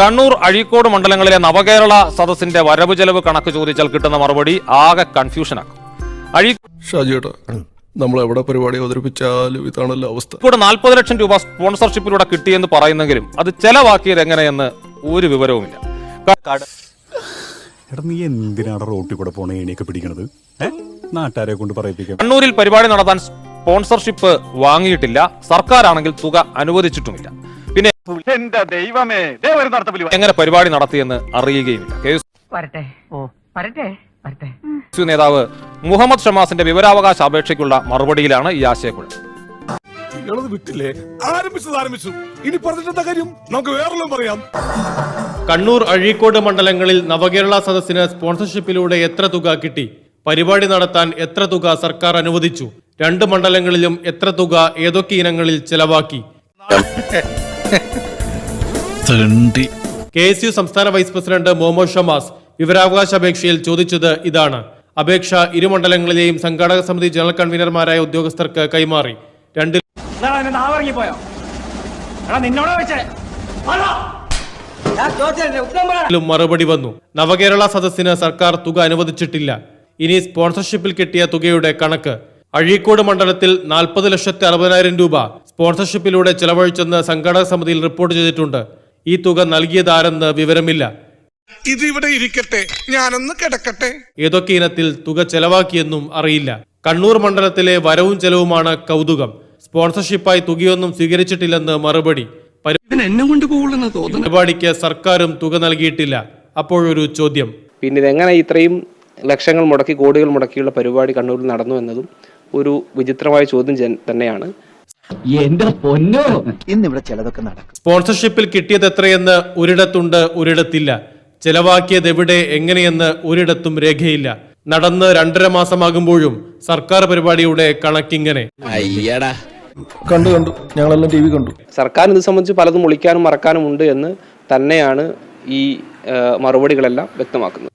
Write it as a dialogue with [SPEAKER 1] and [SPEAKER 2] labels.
[SPEAKER 1] കണ്ണൂർ അഴീക്കോട് മണ്ഡലങ്ങളിലെ നവകേരള സദസ്സിന്റെ വരവ് ചെലവ് കണക്ക് ചോദിച്ചാൽ കിട്ടുന്ന മറുപടി ആകെ കൺഫ്യൂഷനാക്കും.
[SPEAKER 2] ഷാജിയേട്ടാ നമ്മൾ എവിടെ പരിപാടി അവതരിപ്പിച്ചാലും ഇതാണല്ലോ അവസ്ഥ.
[SPEAKER 1] ഇവിടെ നാൽപ്പത് ലക്ഷം രൂപ സ്പോൺസർഷിപ്പിലൂടെ കിട്ടിയെന്ന് പറയുന്നെങ്കിലും അത് ചെലവാക്കിയത് എങ്ങനെയെന്ന് ഒരു വിവരവുമില്ല.
[SPEAKER 3] എടാ നീ എന്തിനാണ് റോട്ടിൽ കൂടെ പോണ ഏണിയൊക്കെ പിടിക്കണത്? ഏ? നാട്ടുകാരെ കൊണ്ട് പറയിപ്പിക്കാം
[SPEAKER 1] കണ്ണൂരിൽ പരിപാടി നടത്താൻ സ്പോൺസർഷിപ്പ് വാങ്ങിയിട്ടില്ല. സർക്കാരാണെങ്കിൽ തുക അനുവദിച്ചിട്ടുമില്ല.
[SPEAKER 4] എന്റെ ദൈവമേ
[SPEAKER 1] എങ്ങനെ പരിപാടി നടത്തിയെന്ന് അറിയുകയുമില്ല. കെ
[SPEAKER 5] വരട്ടെ. ഓ. വരട്ടെ. വരട്ടെ.
[SPEAKER 1] യു നേതാവ് മുഹമ്മദ് ഷമാസിന്റെ വിവരാവകാശ അപേക്ഷയ്ക്കുള്ള മറുപടിയിലാണ് ഈ ആശയക്കുഴപ്പം
[SPEAKER 6] നിങ്ങളത് വിട്ടില്ലേ? ആരംഭിച്ചത് ആരംഭിച്ചു. ഇനി പറഞ്ഞിട്ടെന്താ കാര്യം? നമുക്ക് വേറെല്ലാം പറയാം.
[SPEAKER 7] കണ്ണൂർ അഴീക്കോട് മണ്ഡലങ്ങളിൽ നവകേരള സദസ്സിന് സ്പോൺസർഷിപ്പിലൂടെ എത്ര തുക കിട്ടി? പരിപാടി നടത്താൻ എത്ര തുക സർക്കാർ അനുവദിച്ചു? രണ്ട് മണ്ഡലങ്ങളിലും എത്ര തുക ഏതൊക്കെ ഇനങ്ങളിൽ ചെലവാക്കി? കെ എസ് യു സംസ്ഥാന വൈസ് പ്രസിഡന്റ് മോമോ ഷമാസ് വിവരാവകാശ അപേക്ഷയിൽ ചോദിച്ചത് ഇതാണ്. അപേക്ഷ ഇരു മണ്ഡലങ്ങളിലെയും സംഘാടക സമിതി ജനറൽ കൺവീനർമാരായ ഉദ്യോഗസ്ഥർക്ക് കൈമാറി. രണ്ട്
[SPEAKER 4] നാവിറങ്ങിപ്പോയോ? എടാ നിന്നോടാ വെച്ചേ
[SPEAKER 7] ലും മറുപടി വന്നു. നവകേരള സദസ്സിന് സർക്കാർ തുക അനുവദിച്ചിട്ടില്ല. ഇനി സ്പോൺസർഷിപ്പിൽ കിട്ടിയ തുകയുടെ കണക്ക്. അഴീക്കോട് മണ്ഡലത്തിൽ നാൽപ്പത് ലക്ഷത്തി അറുപതിനായിരം രൂപ. സ്പോൺസർഷിപ്പിലൂടെ ചെലവഴിച്ചെന്ന് സംഘാടക സമിതിയിൽ റിപ്പോർട്ട് ചെയ്തിട്ടുണ്ട്. ഈ തുക നൽകിയതാരെന്ന് വിവരമില്ല.
[SPEAKER 6] ഇത് ഇവിടെ ഇരിക്കട്ടെ. ഞാനൊന്ന് കിടക്കട്ടെ.
[SPEAKER 7] ഏതൊക്കെ ഇനത്തിൽ തുക ചെലവാക്കിയെന്നും അറിയില്ല. കണ്ണൂർ മണ്ഡലത്തിലെ വരവും ചെലവുമാണ് കൗതുകം. സ്പോൺസർഷിപ്പായി തുകയൊന്നും സ്വീകരിച്ചിട്ടില്ലെന്ന് മറുപടി. പരി- പരിപാടിക്ക് സർക്കാരും തുക നൽകിയിട്ടില്ല. അപ്പോഴൊരു ചോദ്യം.
[SPEAKER 8] പിന്നെ ഇതെങ്ങനെ ഇത്രയും ലക്ഷങ്ങൾ മുടക്കി കോടികൾ മുടക്കിയുള്ള പരിപാടി കണ്ണൂരിൽ നടന്നു എന്നതും ഒരു വിചിത്രമായ ചോദ്യം തന്നെയാണ്.
[SPEAKER 5] എന്റെ പൊന്നോ?
[SPEAKER 9] ഇന്നിവിടെ ചിലതൊക്കെ നടക്കും.
[SPEAKER 7] സ്പോൺസർഷിപ്പിൽ കിട്ടിയത് എത്രയെന്ന് ഒരിടത്തുണ്ട് ഒരിടത്തില്ല. ചെലവാക്കിയത് എവിടെ എങ്ങനെയെന്ന് ഒരിടത്തും രേഖയില്ല. നടന്ന് രണ്ടര മാസമാകുമ്പോഴും സർക്കാർ പരിപാടിയുടെ കണക്കിങ്ങനെ.
[SPEAKER 2] കണ്ടു കണ്ടു. ഞങ്ങളെല്ലാം ടി വി കണ്ടു.
[SPEAKER 8] സർക്കാർ ഇത് സംബന്ധിച്ച് പലതും ഒളിക്കാനും മറക്കാനും ഉണ്ട് എന്ന് തന്നെയാണ് ഈ മറുപടികളെല്ലാം വ്യക്തമാക്കുന്നത്.